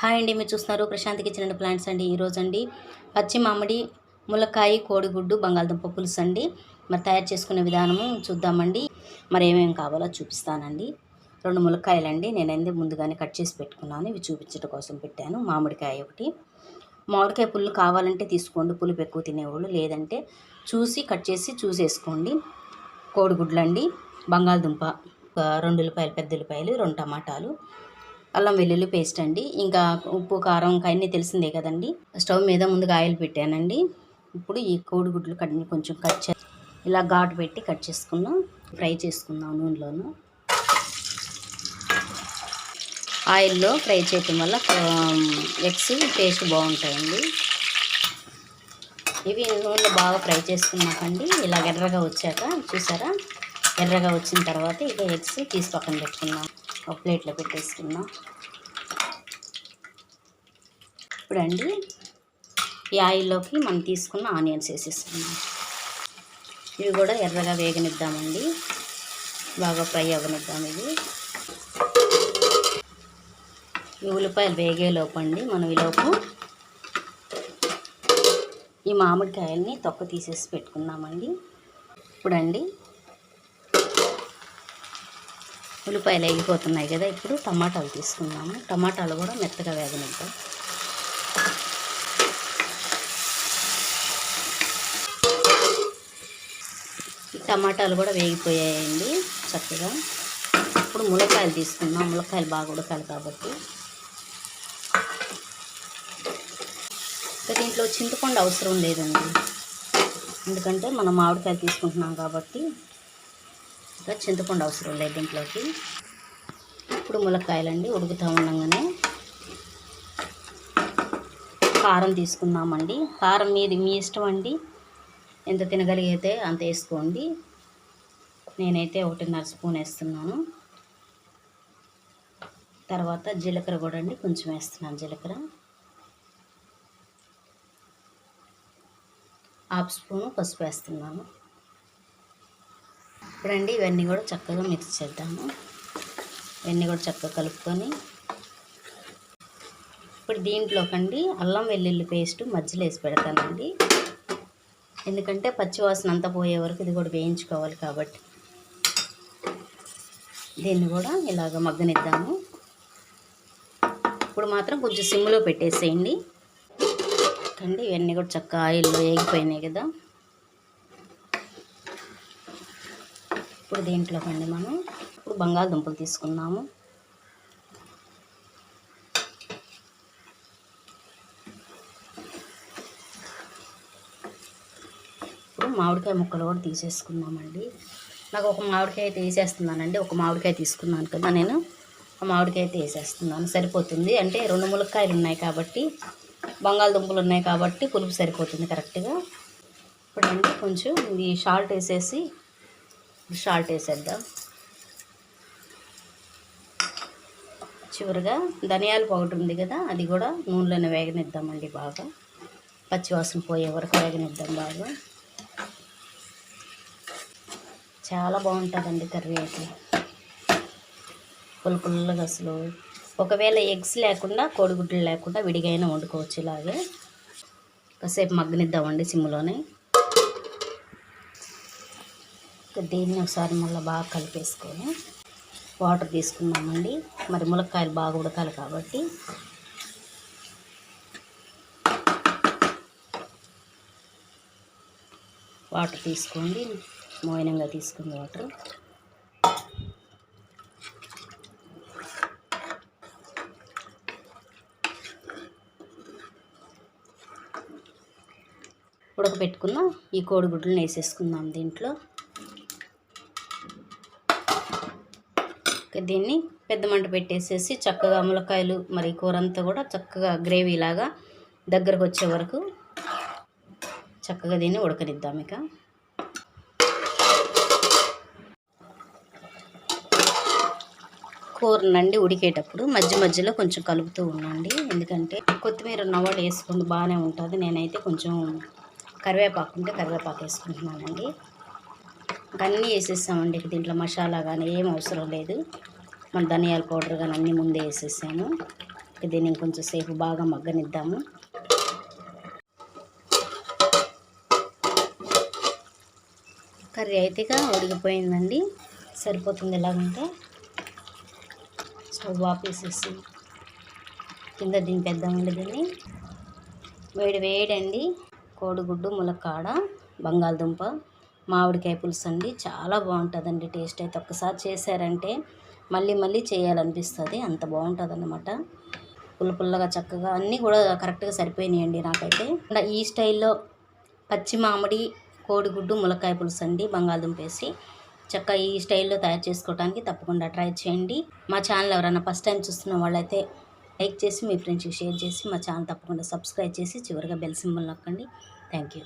Hi అండి మీరు చూస్తున్నారు ప్రశాంత్ కిచెన్ అండ్ ప్లాంట్స్ అండి ఈరోజు అండి పచ్చి మామిడి ములక్కాయ కోడిగుడ్డు బంగాళదుంప పులుసు అండి. మరి తయారు చేసుకునే విధానము చూద్దామండి. మరి ఏమేమి కావాలో చూపిస్తానండి. రెండు ములక్కాయలండి నేనైతే ముందుగానే కట్ చేసి పెట్టుకున్నాను. ఇవి చూపించడం కోసం పెట్టాను మామిడికాయ ఒకటి. మామిడికాయ పుల్లు కావాలంటే తీసుకోండి పులుపు ఎక్కువ తినేవాళ్ళు. లేదంటే చూసి కట్ చేసి చూసేసుకోండి. కోడిగుడ్లు అండి బంగాళదుంప రెండు ఉల్లిపాయలు పెద్ద ఉల్లిపాయలు రెండు టమాటాలు అల్లం వెల్లుల్లి పేస్ట్ అండి. ఇంకా ఉప్పు కారం అన్నీ తెలిసిందే కదండి. స్టవ్ మీద ముందుగా ఆయిల్ పెట్టానండి. ఇప్పుడు ఈ కోడిగుడ్లు కట్ కొంచెం కట్ చే ఇలా ఘాటు పెట్టి కట్ చేసుకున్నాం. ఫ్రై చేసుకుందాం నూనెలోను. ఆయిల్లో ఫ్రై చేయటం వల్ల ఎగ్స్ టేస్ట్ బాగుంటాయండి. ఇవి నూనెలో బాగా ఫ్రై చేసుకున్నాకండి. ఇలా ఎర్రగా వచ్చాక చూసారా? ఎర్రగా వచ్చిన తర్వాత ఇక ఎగ్స్ తీసి పక్కన పెట్టుకున్నాం ఒక ప్లేట్లో పెట్టేసుకున్నాం ఇప్పుడండి ఈ ఆయిల్లోకి మనం తీసుకున్న ఆనియన్స్ వేసేసుకున్నాం ఇవి కూడా ఎర్రగా వేగనిద్దామండి. బాగా ఫ్రై అవ్వనిద్దాం ఇవి. ఈ ఉల్లిపాయలు వేగేలోపు అండి మనం ఈలోపు ఈ మామిడికాయల్ని తొక్క తీసేసి పెట్టుకున్నామండి ఇప్పుడండి ఉల్లిపాయలు వేగిపోతున్నాయి కదా ఇప్పుడు టమాటాలు తీసుకుందాము. టమాటాలు కూడా మెత్తగా వేగనిద్దాం. టమాటాలు కూడా వేగిపోయాయండి చక్కగా. ఇప్పుడు ములక్కాయలు తీసుకుందాం. ములక్కాయలు బాగా ఉడకాలి కాబట్టి. ఇంకా దీంట్లో చింతపండు అవసరం లేదండి. ఎందుకంటే మనం మామిడికాయలు తీసుకుంటున్నాం కాబట్టి ఇంకా చింతపండు అవసరం లేదు దీంట్లోకి. ఇప్పుడు ములక్కాయలండి ఉడుకుతూ ఉండగానే. కారం తీసుకుందామండి. కారం మీది మీ ఇష్టం అండి. ఎంత తినగలిగితే అంత వేసుకోండి. నేనైతే ఒకటిన్నర స్పూన్ వేస్తున్నాను. తర్వాత జీలకర్ర కూడా అండి కొంచెం వేస్తున్నాను జీలకర్ర. హాఫ్ స్పూను పసుపు వేస్తున్నాను. ఇప్పుడండి ఇవన్నీ కూడా చక్కగా మిక్స్ చేద్దాము. ఇవన్నీ కూడా చక్కగా కలుపుకొని ఇప్పుడు దీంట్లోకండి అల్లం వెల్లుల్లి పేస్ట్ మధ్యలో వేసి పెడతానండి. ఎందుకంటే పచ్చివాసన అంతా పోయే వరకు ఇది కూడా వేయించుకోవాలి కాబట్టి. దీన్ని కూడా ఇలాగ మగ్గనిద్దాము. ఇప్పుడు మాత్రం కొంచెం సిమ్లో పెట్టేసేయండి. కండి ఇవన్నీ కూడా చక్కగా ఆయిల్లో వేగిపోయినాయి కదా. ఇప్పుడు దీంట్లోకి అండి మనం. ఇప్పుడు బంగాళదుంపలు తీసుకుందాము. ఇప్పుడు మామిడికాయ ముక్కలు కూడా తీసేసుకుందామండి. నాకు ఒక మామిడికాయ అయితే వేసేస్తున్నానండి ఒక మామిడికాయ తీసుకున్నాను కదా నేను. ఆ మామిడికాయ అయితే వేసేస్తున్నాను. సరిపోతుంది. అంటే రెండు ములక్కాయలు ఉన్నాయి కాబట్టి బంగాళదుంపలు ఉన్నాయి కాబట్టి పులుపు సరిపోతుంది కరెక్ట్గా. ఇప్పుడండి కొంచెం ఇది సాల్ట్ వేసేసి సాల్ట్ వేసేద్దాం. చివరిగా ధనియాల పౌడర్ ఉంది కదా అది కూడా నూనెలోనే వేగనిద్దామండి బాగా. పచ్చివాసన పోయే వరకు వేగనిద్దాం బాగా. చాలా బాగుంటుందండి కర్రీ అయితే. పుల్ల పుల్లగా అసలు. ఒకవేళ ఎగ్స్ లేకుండా కోడిగుడ్లు లేకుండా విడిగైనా వండుకోవచ్చు ఇలాగే. కాసేపు మగ్గనిద్దామండి సిమ్లోనే. దీన్ని ఒకసారి మళ్ళీ బాగా కలిపేసుకొని వాటర్ తీసుకున్నామండి మరి ములక్కాయలు బాగా ఉడకాలి కాబట్టి. వాటర్ తీసుకోండి. మోయినంగా తీసుకుంది వాటర్. ఉడకబెట్టుకున్న ఈ కోడిగుడ్లను వేసేసుకుందాం దీంట్లో. దీన్ని పెద్ద మంట పెట్టేసేసి చక్కగా ములక్కాయలు మరి కూర అంతా కూడా చక్కగా గ్రేవీ లాగా దగ్గరకు వచ్చే వరకు చక్కగా దీన్ని ఉడకనిద్దాం ఇక. కూరనండి ఉడికేటప్పుడు మధ్య మధ్యలో కొంచెం కలుపుతూ ఉండండి. ఎందుకంటే కొత్తిమీర ఉన్నవాడు వేసుకోండి బాగానే ఉంటుంది. నేనైతే కొంచెం కరివేపాకు ఉంటే కరివేపాకు వేసుకుంటున్నానండి. అన్నీ వేసేసామండి దీంట్లో మసాలా కానీ ఏం అవసరం లేదు. మన ధనియాల పౌడర్ కానీ అన్నీ ముందే వేసేసాము ఇక దీన్ని ఇంకొంచెం సేపు బాగా మగ్గనిద్దాము. కర్రీ అయితే ఇక ఉడికిపోయిందండి. సరిపోతుంది ఎలాగంటే. స్టవ్ ఆపేసేసి కింద దింపేద్దామండి దీన్ని. వేడి వేడండి. కోడిగుడ్డు ములక్కాడ బంగాళదుంప మామిడికాయ పులుసు అండి. చాలా బాగుంటుందండి. టేస్ట్ అయితే ఒక్కసారి చేశారంటే మళ్ళీ మళ్ళీ చేయాలనిపిస్తుంది. అంత బాగుంటుందన్నమాట. పుల్ల పుల్లగా చక్కగా అన్నీ కూడా కరెక్ట్గా సరిపోయినాయండి నాకైతే. ఈ స్టైల్లో పచ్చి మామిడి కోడిగుడ్డు ములక్కాయ పులుసు అండి బంగాళదుంప వేసి. చక్కగా ఈ స్టైల్లో తయారు చేసుకోవడానికి తప్పకుండా ట్రై చేయండి. మా ఛానల్ ఎవరైనా ఫస్ట్ టైం చూస్తున్న వాళ్ళైతే లైక్ చేసి మీ ఫ్రెండ్స్కి షేర్ చేసి మా ఛానల్ తప్పకుండా సబ్స్క్రైబ్ చేసి చివరిగా బెల్ సింబల్ నొక్కండి. Thank you